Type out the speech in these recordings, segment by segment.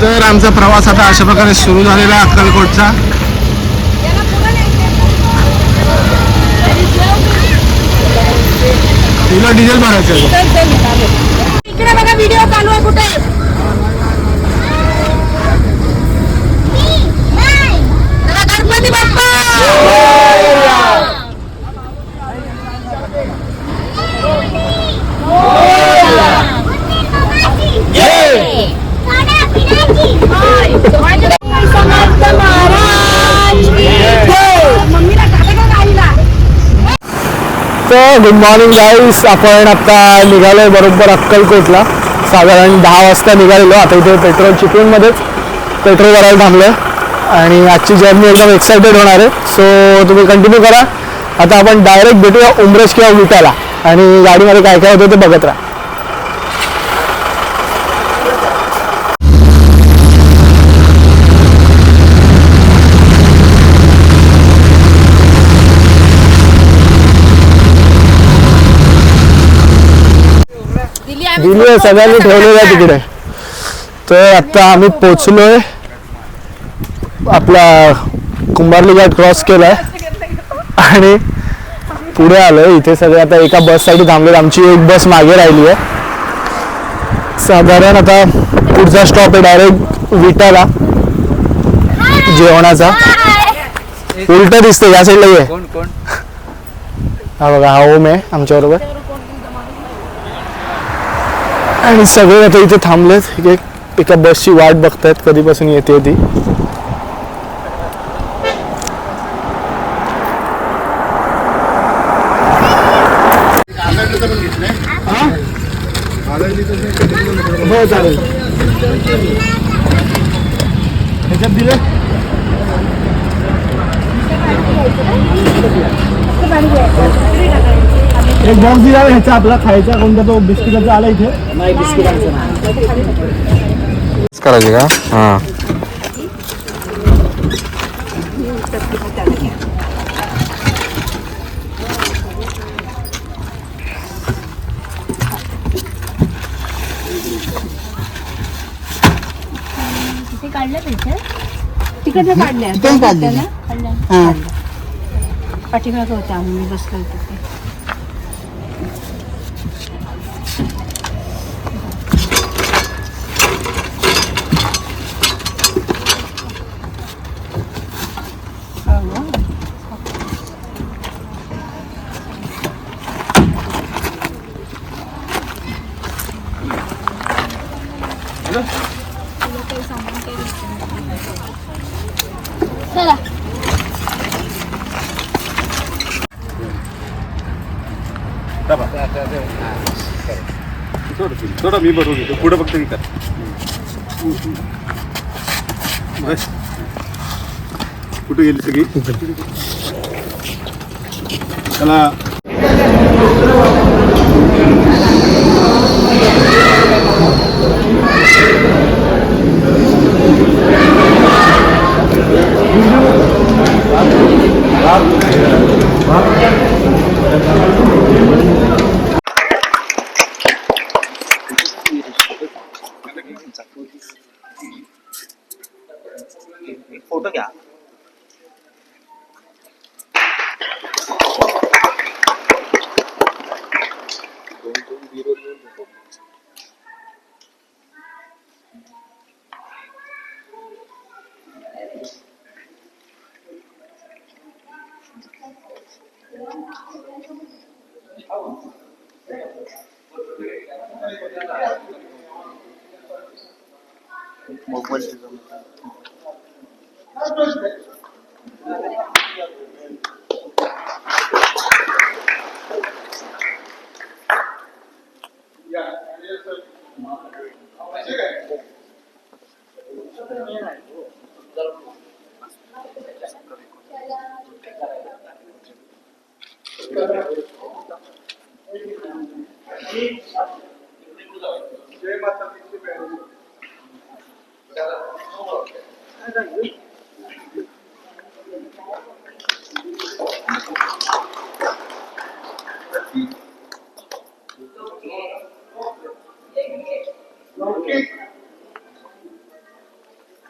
तर आमचा प्रवास आता अशा प्रकारे सुरू झालेला आहे अक्कलकोटचा तुला डिझेल भरायचं गणपती बाप्पा तर गुड मॉर्निंग गाईस आपण आता निघालोय बरोबर अक्कलकोटला. साधारण दहा वाजता निघालेलो. आता इथे पेट्रोल चिपळूणमध्येच पेट्रोल भरायला थांबलं आणि आजची जर्नी एकदम एक्सायटेड होणार आहे. सो तुम्ही कंटिन्यू करा. आता आपण डायरेक्ट भेटूया उमरेश किंवा विटाला आणि गाडीमध्ये काय काय होतं ते बघत राहा. दिली दिली आहे सगळ्यांनी ठेवलेलं आहे तिकडे. तर आता आम्ही पोचलोय आपला कुंभारली घाट क्रॉस केलाय आणि पुढे आलोय. इथे सगळे आता एका बससाठी थांबलेत. आमची एक बस मागे राहिली आहे. साधारण आता पुढचा स्टॉप आहे डायरेक्ट विटाला जेवणाचा. उलट दिसतंय. या साईडला ये. हा बघा हा ओम आहे आमच्या बरोबर आणि सगळे आता इथे थांबलेत. एक एका बसची वाट बघतायत. कधीपासून येते ती. हो चालेल ह्याच्यात दिले? एक बॉक्स दिला ह्याचा आपला खायचा कोणता तो बिस्किटाचा आला इथे? करायचे का हां. तिकडनं काढल्या. तिकडून काढल्या. हा. पाठीमागं होता आम्ही बसलो होतो ते. चला. थोडं मी बरोबर घेतो पुढं फक्त मी कर. कुठे गेली सगळी? त्याला природную духовность. Мог больше. Okay.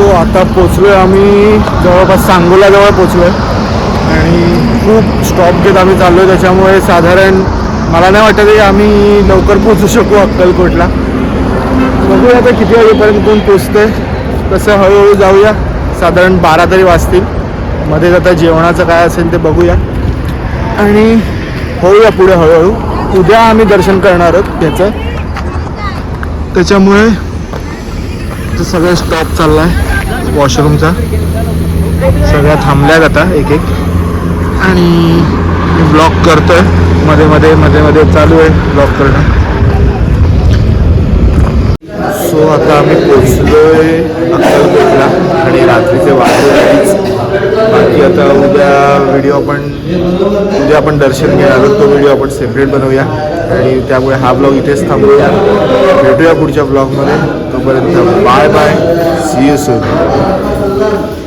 सो आता पोचलोय आम्ही जवळपास सांगोल्याजवळ पोचलोय. आणि खूप स्टॉप घेत आम्ही चाललोय. त्याच्यामुळे साधारण मला नाही वाटत की आम्ही लवकर पोचू शकू अक्कलकोटला. बघूया आता किती वाजेपर्यंत कोण पोचतंय. तसं हळूहळू जाऊया. साधारण बारा तरी वाजतील. मध्येच आता जेवणाचं काय असेल ते बघूया. आणि होऊया पुढे हळूहळू. उद्या आम्ही दर्शन करणार आहोत त्याचं त्याच्यामुळे इथं सगळं स्टॉप चालला आहे वॉशरूमचा सगळ्या थांबल्यात आता एक एक आणि मी ब्लॉक करतोय. मध्ये मध्ये मध्ये मध्ये चालू आहे ब्लॉक करणं. सो आता आम्ही पोचलोय अक्कलकोटला आणि रात्रीचे वाजले बाकी आता उद्या व्हिडिओ आपण उद्या आपण दर्शन घेणार आहोत. तो व्हिडिओ आपण सेपरेट बनवूया. आणि त्यामुळे हा ब्लॉग इथेच थांबवूया भेटूया पुढच्या ब्लॉगमध्ये Until bye bye. See you soon.